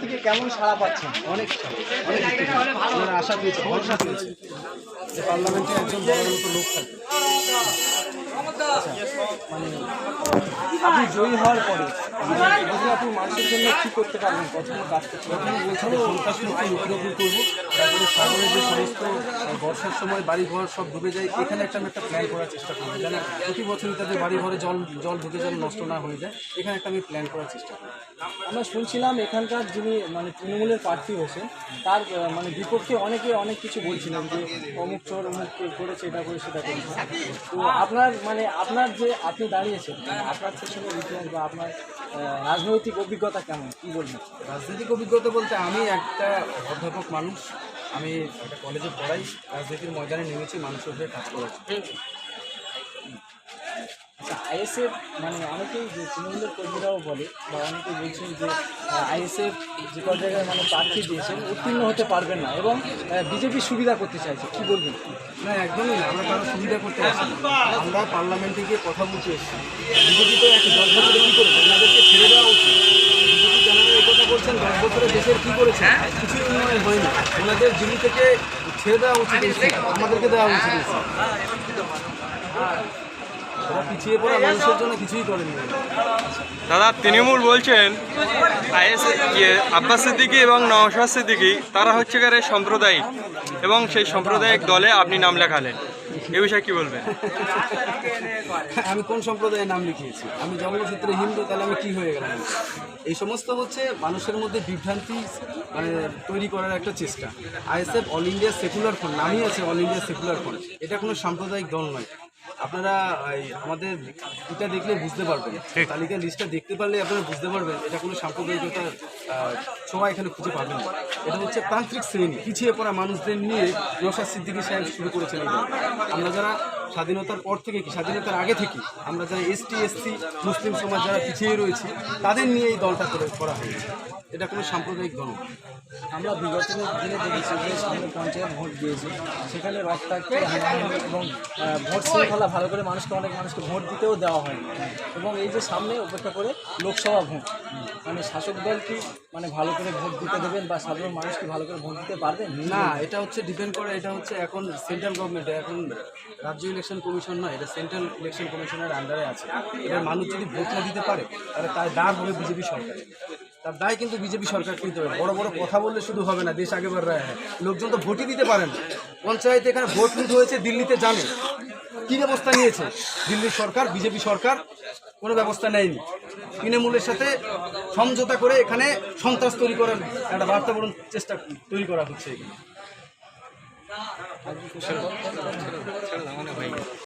থেকে কেমন সাড়া পাচ্ছেন? অনেক আশা একজন বড় লোক থাকবে। আপনি জয়ী হওয়ার পরে মথুরাপুর মানুষের জন্য কি করতে পারবেন? কতগুলো কাজ করতে পারবেন করব। তারপরে সাগরে যে সমস্ত বর্ষার সময় বাড়ি ঘর সব ডুবে যায় এখানে একটা আমি একটা প্ল্যান করার চেষ্টা করব। যেন প্রতি বছরই তাদের বাড়ি ঘরে জল জল ঢুকে যেন নষ্ট না হয়ে যায় এখানে একটা আমি প্ল্যান করার চেষ্টা করব। আমরা শুনছিলাম এখানকার যিনি মানে তৃণমূলের প্রার্থী হয়েছেন তার মানে বিপক্ষে অনেকে অনেক কিছু বলছিলেন যে অমুক চোর অমুক করেছে এটা করে সেটা করেছে। তো আপনার মানে আপনার যে আপনি দাঁড়িয়েছেন আপনার পেছনের ইতিহাস বা আপনার রাজনৈতিক অভিজ্ঞতা কেমন? কী বলবেন? রাজনৈতিক অভিজ্ঞতা বলতে আমি একটা অধ্যাপক মানুষ আমি একটা কলেজে পড়াই রাজনীতির ময়দানে নেমেছি মানুষের হয়ে কাজ জন্য। আচ্ছা আইএসএফ মানে অনেকেই যে তৃণমূলের কর্মীরাও বলে বা অনেকেই বলছেন যে আইএসএফ যে কত জায়গায় মানে প্রার্থী দিয়েছেন উত্তীর্ণ হতে পারবেন না এবং বিজেপি সুবিধা করতে চাইছে কি বলবেন? না একদমই না আমরা কারও সুবিধা করতে আসি আমরা পার্লামেন্টে গিয়ে কথা বলতে এসেছি। বিজেপি তো এক দশ বছরে কী করেছে ওনাদেরকে ছেড়ে দেওয়া উচিত বিজেপি জানানো এই কথা বলছেন দশ বছরে দেশের কী করেছে? কিছু উন্নয়ন হয়নি। ওনাদের জিবি থেকে ছেড়ে দেওয়া উচিত আমাদেরকে দেওয়া উচিত ওরা পিছিয়ে পড়া মানুষের জন্য কিছুই করেনি। দাদা তৃণমূল বলছেন আইএস ইয়ে আব্বাস সিদ্দিকি এবং নওশাদ সিদ্দিকি তারা হচ্ছে সাম্প্রদায়িক এবং সেই সাম্প্রদায়িক দলে আপনি নাম লেখালেন। এ বিষয়ে কি বলবেন? আমি কোন সম্প্রদায়ের নাম লিখিয়েছি? আমি জন্মসূত্রে হিন্দু তাহলে আমি কি হয়ে গেলাম? এই সমস্ত হচ্ছে মানুষের মধ্যে বিভ্রান্তি মানে তৈরি করার একটা চেষ্টা। ISF all India secular front নামই আছে অল ইন্ডিয়া সেকুলার ফ্রন্ট এটা কোনো সাম্প্রদায়িক দল নয়। আপনারা আমাদের এটা দেখলে বুঝতে পারবেন। তালিকা লিস্টটা দেখতে পারলে আপনারা বুঝতে পারবেন এটা কোনো সাম্প্রদায়িকতার ছোঁয়া এখানে খুঁজে পাবেন না এটা হচ্ছে তান্ত্রিক শ্রেণি পিছিয়ে পড়া মানুষদের নিয়ে নৌসাদ সিদ্দিকী সাহেব শুরু করেছেন। আমরা যারা স্বাধীনতার পর থেকে কি স্বাধীনতার আগে থেকে আমরা যারা এসটি এসসি মুসলিম সমাজ যারা পিছিয়ে রয়েছে তাদের নিয়ে এই দলটা করে করা হয়েছে। এটা কোনো সাম্প্রদায়িক দল আমরা বিগত দিনে দেখেছি যে সামনে পঞ্চায়েত ভোট দিয়েছে সেখানে হানাহানি এবং ভোট শৃঙ্খলা ভালো করে মানুষকে অনেক মানুষকে ভোট দিতেও দেওয়া হয় এবং এই যে সামনে অপেক্ষা করে লোকসভা ভোট মানে শাসক দল কি মানে ভালো করে ভোট দিতে দেবেন বা সাধারণ মানুষ কি ভালো করে ভোট দিতে পারবেন? না এটা হচ্ছে ডিপেন্ড করে এটা হচ্ছে এখন সেন্ট্রাল গভর্নমেন্ট এখন রাজ্য ইলেকশন কমিশন নয়, এটা সেন্ট্রাল ইলেকশন কমিশনের আন্ডারে আছে। এবার মানুষ যদি ভোট না দিতে পারে, তাহলে তার দায় হবে বিজেপি সরকার তার দায় কিন্তু বিজেপি সরকার নিতে হবে। বড় বড় কথা বললে শুধু হবে না, দেশ আগে বার রায় লোকজন তো ভোটই দিতে পারেন না। পঞ্চায়েতে এখানে ভোট লুট হয়েছে, দিল্লিতে জানে। কী ব্যবস্থা নিয়েছে? দিল্লির সরকার বিজেপি সরকার কোনো ব্যবস্থা নেয়নি। তৃণমূলের সাথে সমঝোতা করে এখানে সন্ত্রাস তৈরি করার একটা বার্তাবরণ চেষ্টা তৈরি করা হচ্ছে এখানে। 잘, 잘, 잘 나가네, 바이.